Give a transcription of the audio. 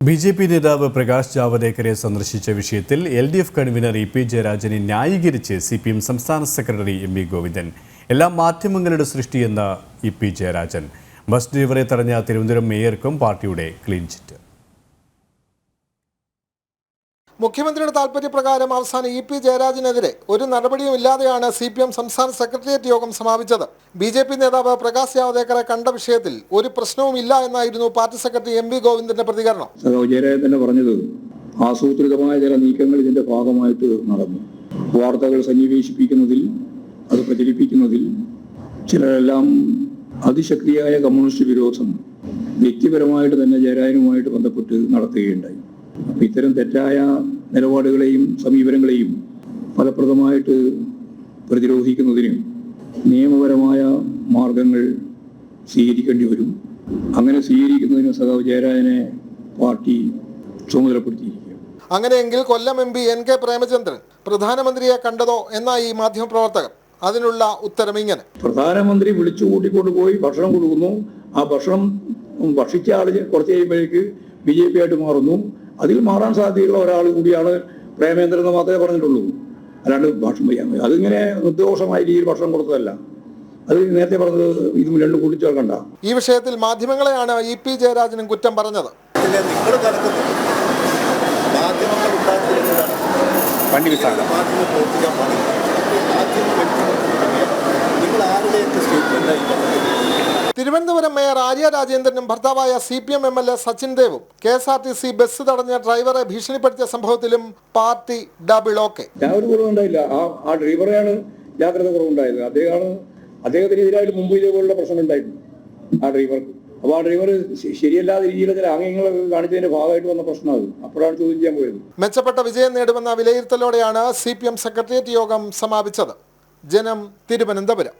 B J P നേതാവ് പ്രകാശ് ജാവദേക്കറെ സന്ദർശിച്ച വിഷയത്തിൽ L D F convener E P ജയരാജനെ ന്യായീകരിച്ച് സി പി എം സംസ്ഥാന സെക്രട്ടറി എം വി ഗോവിന്ദൻ. എല്ലാ മാധ്യമങ്ങളുടെ സൃഷ്ടിയെന്ന ഇ പി ജയരാജൻ. ബസ് ഡ്രൈവറെ തടഞ്ഞ തിരുവനന്തപുരം മേയർക്കും പാർട്ടിയുടെ ക്ലീൻ ചിറ്റ്. മുഖ്യമന്ത്രിയുടെ താൽപര്യപ്രകാരം അവസാനം ഇ പി ജയരാജനെതിരെ ഒരു നടപടിയും ഇല്ലാതെയാണ് സി പി എം സംസ്ഥാന സെക്രട്ടേറിയറ്റ് യോഗം സമാപിച്ചത്. ബി ജെ പി നേതാവ് പ്രകാശ് ജാവദേക്കറെ കണ്ട വിഷയത്തിൽ ഒരു പ്രശ്നവും ഇല്ല എന്നായിരുന്നു പാർട്ടി സെക്രട്ടറി എം വി ഗോവിന്ദന്റെ പ്രതികരണം. ജയരാജൻ തന്നെ പറഞ്ഞത് ആസൂത്രിതമായ ചില നീക്കങ്ങൾ ഇതിന്റെ ഭാഗമായിട്ട് നടന്നു. വാർത്തകൾ സന്നിവേശിപ്പിക്കുന്നതിൽ അത് പ്രചരിപ്പിക്കുന്നതിൽ ചിലരെല്ലാം അതിശക്തിയായ കമ്മ്യൂണിസ്റ്റ് വിരോധം വ്യക്തിപരമായിട്ട് തന്നെ ജയരാജനുമായിട്ട് ബന്ധപ്പെട്ട് നടത്തുകയുണ്ടായി. അപ്പൊ ഇത്തരം തെറ്റായ നിലപാടുകളെയും സമീപനങ്ങളെയും ഫലപ്രദമായിട്ട് പ്രതിരോധിക്കുന്നതിന് നിയമപരമായ മാർഗങ്ങൾ സ്വീകരിക്കേണ്ടി വരും. അങ്ങനെ സ്വീകരിക്കുന്നതിന് സഖാവ് ജയരാജനെ പാർട്ടി ചുമതലപ്പെടുത്തിയിരിക്കും അങ്ങനെയെങ്കിൽ Kollam M P N K Premachandran പ്രധാനമന്ത്രിയെ കണ്ടതോ എന്നായി മാധ്യമപ്രവർത്തകർ? അതിനുള്ള ഉത്തരം ഇങ്ങനെ. പ്രധാനമന്ത്രി വിളിച്ചു കൂട്ടിക്കൊണ്ട് പോയി ഭക്ഷണം കൊടുക്കുന്നു. ആ ഭക്ഷണം ഭക്ഷിച്ച ആൾ കുറച്ച് കഴിയുമ്പോഴേക്ക് ബി ജെ പി ആയിട്ട് മാറുന്നു. അതിൽ മാറാൻ സാധ്യതയുള്ള ഒരാൾ കൂടിയാണ് പ്രേമേന്ദ്രൻ എന്ന് മാത്രമേ പറഞ്ഞിട്ടുള്ളൂ. അല്ലാണ്ട് ഭക്ഷണം ചെയ്യാൻ അതിങ്ങനെ നിർദ്ദോഷമായ രീതിയിൽ ഭക്ഷണം കൊടുത്തതല്ല. അത് നേരത്തെ പറഞ്ഞത് ഇതും രണ്ടും കൂട്ടിച്ചേർക്കണ്ട. ഈ വിഷയത്തിൽ മാധ്യമങ്ങളെയാണ് ഇ പി ജയരാജനും കുറ്റം പറഞ്ഞത്. മാധ്യമങ്ങൾ ഉണ്ടാക്കുന്നതാണ് മാധ്യമം പ്രവർത്തിക്കാൻ പാടില്ല. തിരുവനന്തപുരം മേയർ ആര്യ രാജേന്ദ്രനും ഭർത്താവായ C P M M L A Sachin ദേവും K S R T C bus തടഞ്ഞ ഡ്രൈവറെ ഭീഷണിപ്പെടുത്തിയ സംഭവത്തിലും പാർട്ടി ഡബിൾ ഓക്കെ ആ ഡ്രൈവറെയാണ് ജാഗ്രത കുറവുണ്ടായത്. അദ്ദേഹമാണ് അദ്ദേഹത്തിനെതിരായിട്ട് മുമ്പ് ഇതേപോലുള്ള പ്രശ്നം ഉണ്ടായിരുന്നു. ആ ഡ്രൈവർക്ക്. അപ്പോൾ ആ ഡ്രൈവർ ശരിയല്ലാത്ത രീതിയിൽ ചില ആംഗ്യങ്ങളൊക്കെ കാണിച്ചതിന്റെ ഭാഗമായിട്ട് വന്ന പ്രശ്നമാണ് അപ്പോഴാണ് ചോദ്യം ചെയ്യാൻ പോയത്. മെച്ചപ്പെട്ട വിജയം നേടുമെന്ന വിലയിരുത്തലോടെയാണ് സി പി എം സെക്രട്ടേറിയറ്റ് യോഗം സമാപിച്ചത്. ജനം തിരുവനന്തപുരം.